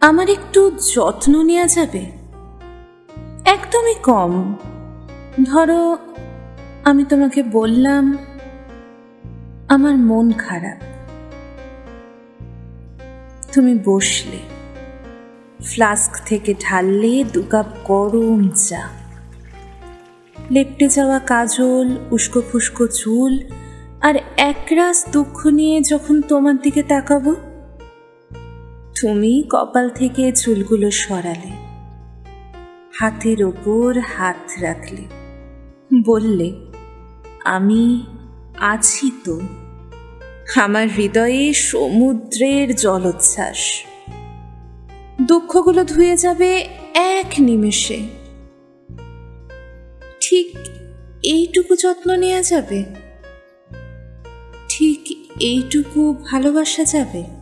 আমার একটু যত্ন নেওয়া যাবে? একদমই কম। ধরো, আমি তোমাকে বললাম, আমার মন খারাপ। তুমি বসলে। ফ্লাস্ক থেকে ঢাললে দু কাপ গরম চা। লেপটে যাওয়া কাজল উস্কো ফুস্কো চুল, আর একরাশ দুঃখ নিয়ে যখন তোমার দিকে তাকাবো তুমি কপাল থেকে চুলগুলো সরালে, হাতের ওপর হাত রাখলে। বললে, আমি আছি তো। আমার হৃদয়ে সমুদ্রের জলোচ্ছ্বাস। দুঃখগুলো ধুয়ে যাবে এক নিমেষে। ঠিক এইটুকু যত্ন নেওয়া যাবে? ঠিক এইটুকু ভালোবাসা যাবে?